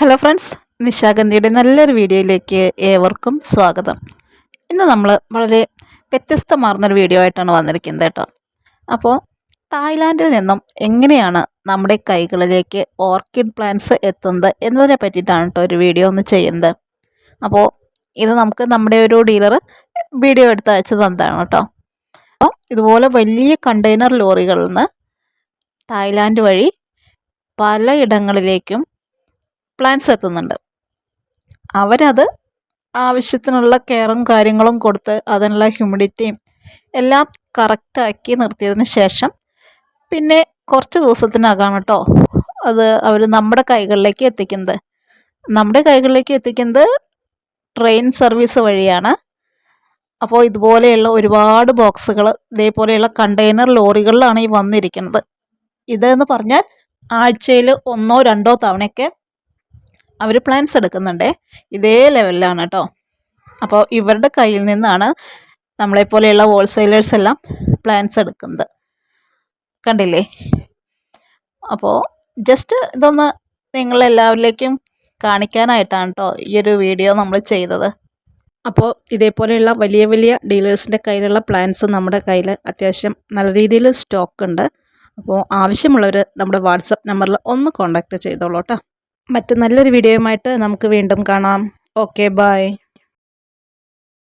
Hello friends നിശാഗന്ധിയുടെ നല്ലൊരു വീഡിയോയിലേക്ക് ഏവർക്കും സ്വാഗതം. ഇന്ന് നമ്മൾ വളരെ വ്യത്യസ്തമാർന്നൊരു വീഡിയോ ആയിട്ടാണ് വന്നിരിക്കുന്നത് കേട്ടോ. അപ്പോൾ തായ്ലാൻഡിൽ നിന്നും എങ്ങനെയാണ് നമ്മുടെ കൈകളിലേക്ക് ഓർക്കിഡ് പ്ലാന്റ്സ് എത്തുന്നത് എന്നതിനെ പറ്റിയിട്ടാണ് കേട്ടോ ഒരു വീഡിയോ ഒന്ന് ചെയ്യുന്നത്. അപ്പോൾ ഇത് നമുക്ക് നമ്മുടെ ഒരു ഡീലർ വീഡിയോ എടുത്ത് അയച്ചു തന്നതാണ് കേട്ടോ. അപ്പോൾ ഇതുപോലെ വലിയ കണ്ടെയ്നർ ലോറികളിൽ നിന്ന് തായ്ലാൻഡ് വഴി പലയിടങ്ങളിലേക്കും പ്ലാന്റ്സ് എത്തുന്നുണ്ട്. അവരത് ആവശ്യത്തിനുള്ള കെയറും കാര്യങ്ങളും കൊടുത്ത് അതിനുള്ള ഹ്യൂമിഡിറ്റിയും എല്ലാം കറക്റ്റാക്കി നിർത്തിയതിന് ശേഷം പിന്നെ കുറച്ച് ദിവസത്തിനകം കേട്ടോ അത് അവർ നമ്മുടെ കൈകളിലേക്ക് എത്തിക്കുന്നത്. നമ്മുടെ കൈകളിലേക്ക് എത്തിക്കുന്നത് ട്രെയിൻ സർവീസ് വഴിയാണ്. അപ്പോൾ ഇതുപോലെയുള്ള ഒരുപാട് ബോക്സുകൾ ഇതേപോലെയുള്ള കണ്ടെയ്നർ ലോറികളിലാണ് ഈ വന്നിരിക്കുന്നത്. ഇതെന്ന് പറഞ്ഞാൽ ആഴ്ചയിൽ ഒന്നോ രണ്ടോ തവണയൊക്കെ അവർ പ്ലാൻസ് എടുക്കുന്നുണ്ട്. ഇതേ ലെവലിലാണ് കേട്ടോ അപ്പോൾ ഇവരുടെ കയ്യിൽ നിന്നാണ് നമ്മളെപ്പോലെയുള്ള ഹോൾസെയിലേഴ്സ് എല്ലാം പ്ലാൻസ് എടുക്കുന്നത്. കണ്ടില്ലേ? അപ്പോൾ ജസ്റ്റ് ഇതൊന്ന് നിങ്ങളെല്ലാവരിലേക്കും കാണിക്കാനായിട്ടാണ് കേട്ടോ ഈ ഒരു വീഡിയോ നമ്മൾ ചെയ്തത്. അപ്പോൾ ഇതേപോലെയുള്ള വലിയ വലിയ ഡീലേഴ്സിന്റെ കയ്യിലുള്ള പ്ലാൻസ് നമ്മുടെ കയ്യിൽ അത്യാവശ്യം നല്ല രീതിയിൽ സ്റ്റോക്ക് ഉണ്ട്. അപ്പോൾ ആവശ്യമുള്ളവർ നമ്മുടെ വാട്സപ്പ് നമ്പറിൽ ഒന്ന് കോൺടാക്റ്റ് ചെയ്തോളൂ കേട്ടോ മറ്റ് നല്ലൊരു വീഡിയോയുമായിട്ട് നമുക്ക് വീണ്ടും കാണാം. Okay bye